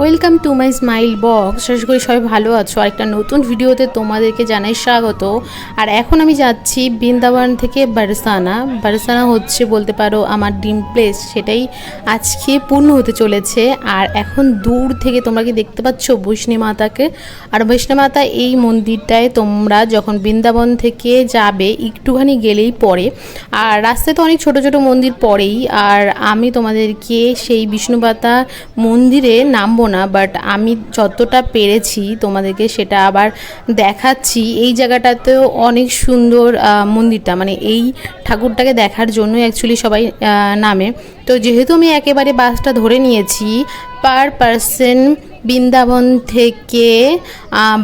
Welcome to my smile box শেষ করি সবাই ভালো আছো। আর একটা নতুন ভিডিওতে তোমাদেরকে জানাই স্বাগত। আর এখন আমি যাচ্ছি বৃন্দাবন থেকে বারসানা। বারসানা হচ্ছে বলতে পারো আমার ড্রিম প্লেস সেটাই আজকে পূর্ণ হতে চলেছে। আর এখন দূর থেকে তোমরা কি দেখতে পাচ্ছ বৈষ্ণী মাতাকে? আর বৈষ্ণী মাতা এই মন্দিরটায় তোমরা যখন বৃন্দাবন থেকে যাবে, একটুখানি গেলেই পড়ে আর রাস্তায় তো অনেক ছোট ছোট মন্দির পড়েই আর আমি তোমাদেরকে সেই বিষ্ণুপাতা মন্দিরে নামবো না বাট আমি যতটা পেরেছি তোমাদেরকে সেটা আবার দেখাচ্ছি। এই জায়গাটাতেও অনেক সুন্দর মন্দিরটা মানে এই ঠাকুরটাকে দেখার জন্য অ্যাকচুয়ালি সবাই নামে। তো যেহেতু আমি একেবারে বাসটা ধরে নিয়েছি পার পার্সন বৃন্দাবন থেকে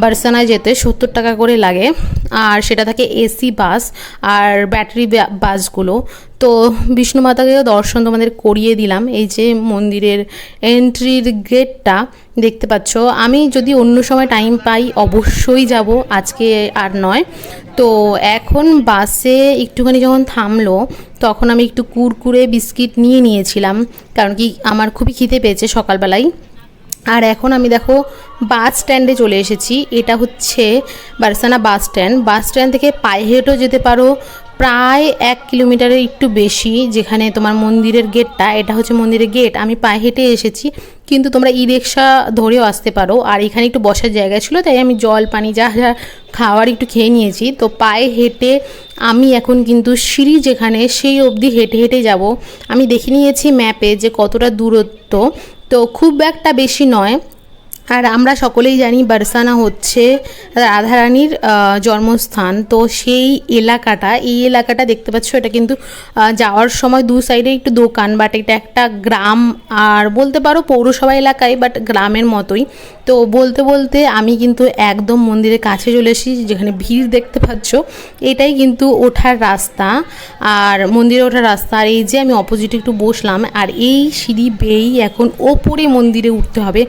বারসানায় যেতে সত্তর টাকা করে লাগে। আর সেটা থাকে এসি বাস আর ব্যাটারি বাসগুলো। তো বিষ্ণু মাতাকে দর্শন তোমাদের করিয়ে দিলাম। এই যে মন্দিরের এন্ট্রির গেটটা দেখতে পাচ্ছ। আমি যদি অন্য সময় টাইম পাই, অবশ্যই যাব। আজকে আর নয়। তো এখন বাসে একটুখানি যখন থামলো, তখন আমি একটু কুরকুরে বিস্কিট নিয়ে নিয়েছিলাম। কারণ কি, আমার খুবই খিদে পেয়েছে সকালবেলায়। আর এখন আমি দেখো বাস স্ট্যান্ডে চলে এসেছি। এটা হচ্ছে Barsana bus stand. Bus stand থেকে পায়ে হেঁটেও যেতে পারো। প্রায় এক কিলোমিটারের একটু বেশি যেখানে তোমার মন্দিরের গেটটা, এটা হচ্ছে মন্দিরের গেট। আমি পায়ে হেঁটে এসেছি, কিন্তু তোমরা ই রিক্সা ধরেও আসতে পারো। আর এখানে একটু বসার জায়গা ছিল, তাই আমি জল, পানি, যা যা খাওয়ার একটু খেয়ে নিয়েছি। তো পায়ে হেঁটে আমি এখন কিন্তু সিঁড়ি যেখানে, সেই অবধি হেঁটে হেঁটে যাব। আমি দেখে নিয়েছি ম্যাপে যে কতটা দূরত্ব। তো খুব একটা বেশি নয়। আর আমরা সকলেই জানি বারসানা হচ্ছে রাধারানীর জন্মস্থান। তো সেই এলাকাটা, এই এলাকাটা দেখতে পাচ্ছ, এটা কিন্তু যাওয়ার সময় দু সাইডে একটু দোকান বাট এটা একটা গ্রাম। আর বলতে পারো পৌরসভা এলাকায় বাট গ্রামের মতোই। তো বলতে বলতে আমি কিন্তু একদম মন্দিরের কাছে চলে এসেছি, যেখানে ভিড় দেখতে পাচ্ছ। এটাই কিন্তু ওঠার রাস্তা। আর মন্দিরে ওঠার রাস্তা, আর এই যে আমি অপোজিটে একটু বসলাম, আর এই সিঁড়ি বেয়েই এখন ওপরে মন্দিরে উঠতে হবে।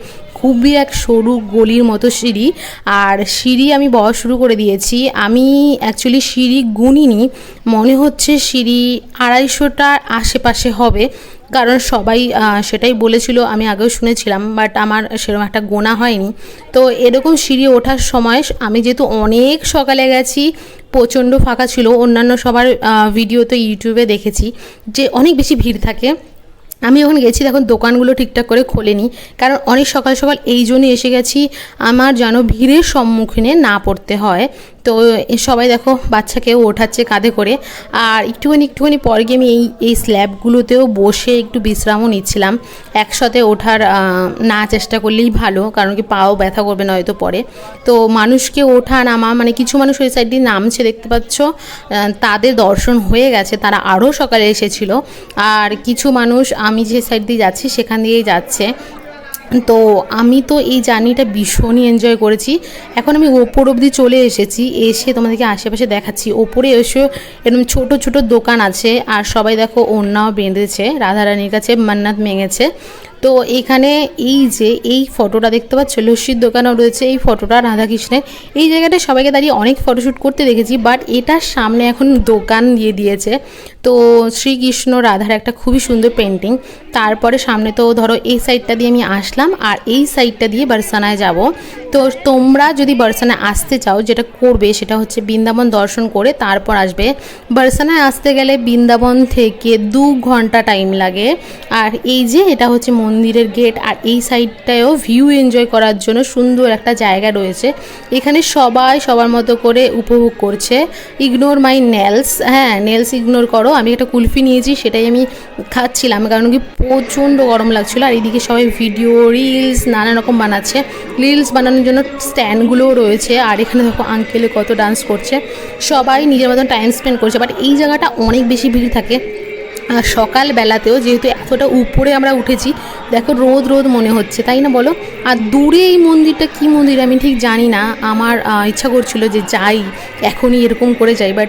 খুবই এক সরু গলির মতো সিঁড়ি। আর সিঁড়ি আমি বওয়া শুরু করে দিয়েছি। আমি অ্যাকচুয়ালি সিঁড়ি গুনিনি। মনে হচ্ছে সিঁড়ি আড়াইশোটার আশেপাশে হবে। কারণ সবাই সেটাই বলেছিল, আমি আগেও শুনেছিলাম বাট আমার সেরকম একটা গোনা হয়নি। তো এরকম সিঁড়ি ওঠার সময় আমি যেহেতু অনেক সকালে গেছি, প্রচণ্ড ফাঁকা ছিল, অন্যান্য সবার ভিডিও তো ইউটিউবে দেখেছি যে অনেক বেশি ভিড় থাকে। আমি যখন গেছি তখন দোকানগুলো ঠিকঠাক করে খোলেনি। কারণ অনেক সকাল সকাল এই জন্যই এসে গেছি, আমার যেন ভিড়ের সম্মুখীনে না পড়তে হয়। তো সবাই দেখো বাচ্চাকেও ওঠাচ্ছে কাঁধে করে। আর একটুখানি একটুখানি পরে গিয়ে আমি এই এই স্ল্যাবগুলোতেও বসে একটু বিশ্রামও নিচ্ছিলাম। একসাথে ওঠার না চেষ্টা করলেই ভালো, কারণ কি পাও ব্যথা করবে না হয়তো পরে। তো মানুষকে ওঠা, নামা মানে কিছু মানুষ ওই সাইড দিয়ে নামছে, দেখতে পাচ্ছ তাদের দর্শন হয়ে গেছে, তারা আরও সকালে এসেছিল। আর কিছু মানুষ, আমি যে সাইড দিয়ে যাচ্ছি, সেখান দিয়েই যাচ্ছে। তো আমি তো এই জার্নিটা ভীষণই এনজয় করেছি। এখন আমি ওপর অবধি চলে এসেছি, এসে তোমাদেরকে আশেপাশে দেখাচ্ছি। ওপরে এসে, এরকম ছোট ছোট দোকান আছে, আর সবাই দেখো ওড়নাও বেঁধেছে, রাধারানীর কাছে মান্নাত মেঙেছে। তো এখানে এই যে এই ফটোটা দেখতে পাচ্ছ, লস্যির দোকানও রয়েছে, এই ফটোটা রাধাকৃষ্ণের। এই জায়গাটায় সবাইকে দাঁড়িয়ে অনেক ফটোশ্যুট করতে দেখেছি বাট এটার সামনে এখন দোকান দিয়ে দিয়েছে। তো শ্রীকৃষ্ণ রাধার একটা খুবই সুন্দর পেন্টিং তারপরে সামনে তো ধরো এই সাইডটা দিয়ে আমি আসলাম, আর এই সাইডটা দিয়ে বারসানায় যাব। তো তোমরা যদি বারসানায় আসতে চাও, যেটা করবে সেটা হচ্ছে বৃন্দাবন দর্শন করে তারপর আসবে। বারসানায় আসতে গেলে বৃন্দাবন থেকে দু ঘণ্টা টাইম লাগে। আর এই যে এটা হচ্ছে মন্দিরের গেট আর এই সাইডটায়ও ভিউ এনজয় করার জন্য সুন্দর একটা জায়গা রয়েছে। এখানে সবাই সবার মতো করে উপভোগ করছে। ইগনোর মাই নেলস হ্যাঁ নেলস ইগনোর করো। আমি একটা কুলফি নিয়েছি, সেটাই আমি খাচ্ছিলাম, কারণ কি প্রচণ্ড গরম লাগছিল, আর এদিকে সবাই ভিডিও রিলস নানা রকম বানাচ্ছে। রিলস বানানোর জন্য স্ট্যান্ডগুলোও রয়েছে, আর এখানে দেখো আঙ্কেলে কত ডান্স করছে। সবাই নিজের মতন টাইম স্পেন্ড করছে বাট এই জায়গাটা অনেক বেশি ভিড় থাকে। সকালবেলাতেও যেহেতু এতটা উপরে আমরা উঠেছি, দেখো রোদ রোদ মনে হচ্ছে, তাই না বলো? আর দূরে এই মন্দিরটা কি মন্দির আমি ঠিক জানি না, আমার ইচ্ছা করছিল যে যাই, এখনই এরকম করে যাই বাট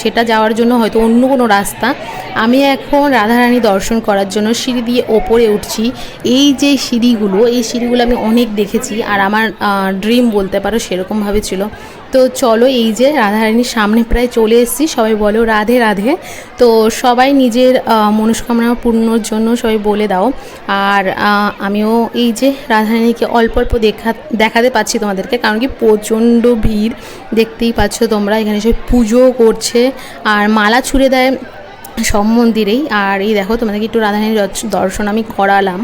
সেটা যাওয়ার জন্য হয়তো অন্য কোনো রাস্তা। আমি এখন রাধারানী দর্শন করার জন্য সিঁড়ি দিয়ে ওপরে উঠছি। এই যে সিঁড়িগুলো, এই সিঁড়িগুলো আমি অনেক দেখেছি, আর আমার ড্রিম বলতে পারো সেরকমভাবে ছিল। তো চলো এই যে রাধারানীর সামনে প্রায় চলে এসেছি। সবাই বলো রাধে রাধে। তো সবাই নিজের মনস্কামনা পূর্ণর জন্য সবাই বলে দাও। আর আমিও এই যে রাধারানীকে অল্প অল্প দেখা, দেখাতে পাচ্ছি তোমাদেরকে, কারণ কি প্রচণ্ড ভিড়। দেখতেই পাচ্ছ তোমরা, এখানে সব পুজো করছে। আর মালা ছুঁড়ে দেয় সব মন্দিরেই। আর এই দেখো, তোমাদেরকে একটু রাধারানীর দর্শন আমি করালাম।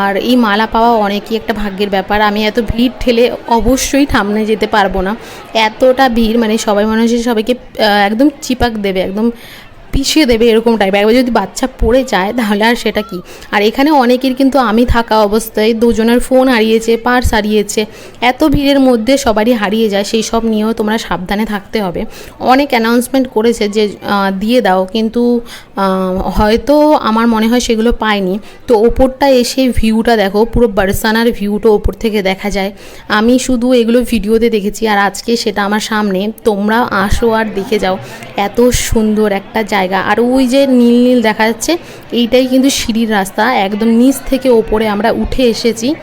আর এই মালা পাওয়া অনেকই একটা ভাগ্যের ব্যাপার। আমি এত ভিড় ঠেলে অবশ্যই থামনে যেতে পারব না। এতটা ভিড় মানে সবাই মানুষের সবাইকে একদম চিপাক দেবে, একদম পিষিয়ে দেবে এরকম টাইপ একবার যদি বাচ্চা পড়ে যায়, তাহলে আর সেটা কি? আর এখানে অনেকের কিন্তু আমি থাকা অবস্থায় দুজনের ফোন হারিয়েছে পার্স হারিয়েছে। এত ভিড়ের মধ্যে সবারই হারিয়ে যায়, সেই সব নিয়েও তোমরা সাবধানে থাকতে হবে। অনেক অ্যানাউন্সমেন্ট করেছে যে দিয়ে দাও, কিন্তু হয়তো আমার মনে হয় সেগুলো পাইনি তো ওপরটা এসে ভিউটা দেখো, পুরো বারসানার ভিউটা ওপর থেকে দেখা যায়। আমি শুধু এগুলো ভিডিওতে দেখেছি, আর আজকে সেটা আমার সামনে। তোমরা আসো আর দেখে যাও। এত সুন্দর একটা জায়গা। আর ওই যে নীল নীল দেখা যাচ্ছে, এইটাই কিন্তু সিঁড়ির রাস্তা। একদম নিচ থেকে ওপরে আমরা উঠে এসেছি।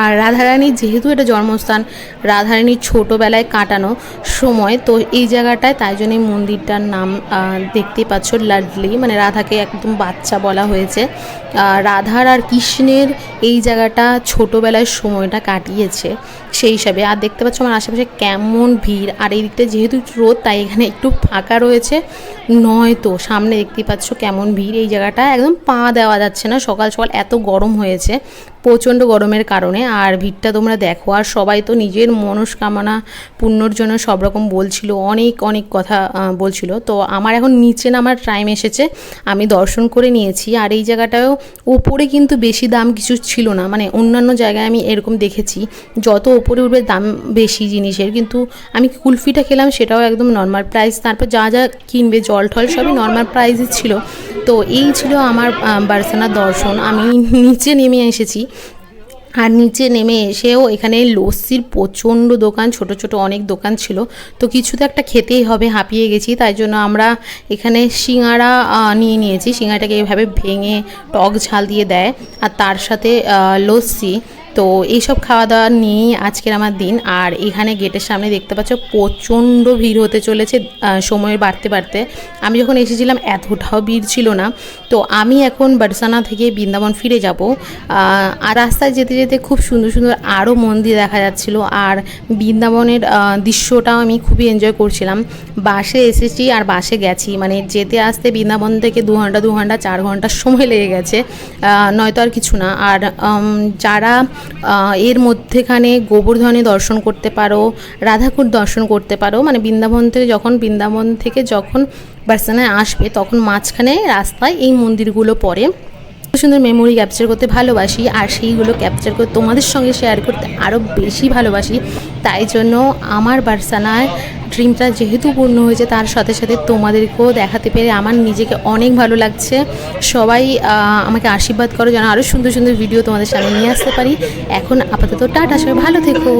আর রাধারানীর যেহেতু এটা জন্মস্থান রাধারানীর ছোটোবেলায় কাটানো সময় তো এই জায়গাটায় তাই জন্য মন্দিরটার নাম আহ, দেখতেই পাচ্ছ লাডলি মানে রাধাকে একদম বাচ্চা বলা হয়েছে। রাধার আর কৃষ্ণের এই জায়গাটা ছোটোবেলায় সময়টা কাটিয়েছে সেই হিসাবে। আর দেখতে পাচ্ছ আমার আশেপাশে কেমন ভিড়। আর এই দিকটা যেহেতু রোদ তাই এখানে একটু ফাঁকা রয়েছে। নয়তো সামনে দেখতেই পাচ্ছ কেমন ভিড়। এই জায়গাটা একদম পা দেওয়া যাচ্ছে না। সকাল সকাল এত গরম হয়েছে। প্রচণ্ড গরমের কারণে আর ভিড়টা তোমরা দেখো আর সবাই তো নিজের মনস্কামনা পূর্ণর জন্য সব রকম বলছিল অনেক অনেক কথা বলছিল। তো আমার এখন নিচে নামার টাইম এসেছে আমি দর্শন করে নিয়েছি আর এই জায়গাটাও উপরে কিন্তু বেশি দাম কিছু ছিল না। মানে অন্যান্য জায়গায় আমি এরকম দেখেছি যত ওপরে উঠবে দাম বেশি জিনিসের কিন্তু আমি কুলফিটা খেলাম সেটাও একদম নর্মাল প্রাইস তারপর যা যা কিনবে জল টল সবই নর্মাল প্রাইসই ছিল। তো এই ছিল আমার আহ, বার্সানার দর্শন। আমি নিচে নেমে এসেছি আর নিচে নেমে এসেও এখানে লস্যির প্রচণ্ড দোকান, ছোট ছোট অনেক দোকান ছিল। তো কিছু তো একটা খেতেই হবে, হাঁপিয়ে গেছি। তাই জন্য আমরা এখানে সিঙাড়া নিয়ে নিয়েছি। সিঙাড়াটাকে এভাবে ভেঙে টক ঝাল দিয়ে দেয়। আর তার সাথে লস্যি। তো এইসব খাওয়া দাওয়া নিয়েই আজকের আমার দিন। আর এখানে গেটের সামনে দেখতে পাচ্ছ প্রচণ্ড ভিড় হতে চলেছে সময়ের বাড়তে বাড়তে। আমি যখন এসেছিলাম, এতটাও ভিড় ছিল না। তো আমি এখন বারসানা থেকে বৃন্দাবন ফিরে যাব। আর রাস্তায় যেতে যেতে খুব সুন্দর সুন্দর আরও মন্দির দেখা যাচ্ছিল। আর বৃন্দাবনের দৃশ্যটাও আমি খুবই এনজয় করছিলাম। বাসে এসেছি আর বাসে গেছি। মানে যেতে আসতে বৃন্দাবন থেকে দু ঘণ্টা দু ঘণ্টা, চার ঘণ্টার সময় লেগে গেছে। নয়তো আর কিছু না। আর যারা এর মধ্যেখানে গোবর্ধনে দর্শন করতে পারো, রাধাকুট দর্শন করতে পারো। মানে বৃন্দাবন থেকে যখন, বৃন্দাবন থেকে যখন বার্সানায় আসবে, তখন মাঝখানে রাস্তায় এই মন্দিরগুলো পড়ে। সুন্দর মেমোরি ক্যাপচার করতে ভালোবাসি, আর সেইগুলো ক্যাপচার করে তোমাদের সঙ্গে শেয়ার করতে আরও বেশি ভালোবাসি। তাই জন্য আমার বার্সানায় ড্রিমটা যেহেতু পূর্ণ হয়েছে, তার সাথে সাথে তোমাদেরকেও দেখাতে পেরে আমার নিজেকে অনেক ভালো লাগছে। সবাই আমাকে আশীর্বাদ করো, যেন আরও সুন্দর সুন্দর ভিডিও তোমাদের সামনে নিয়ে আসতে পারি। এখন আপাতত টাটা, সবাই ভালো থেকো।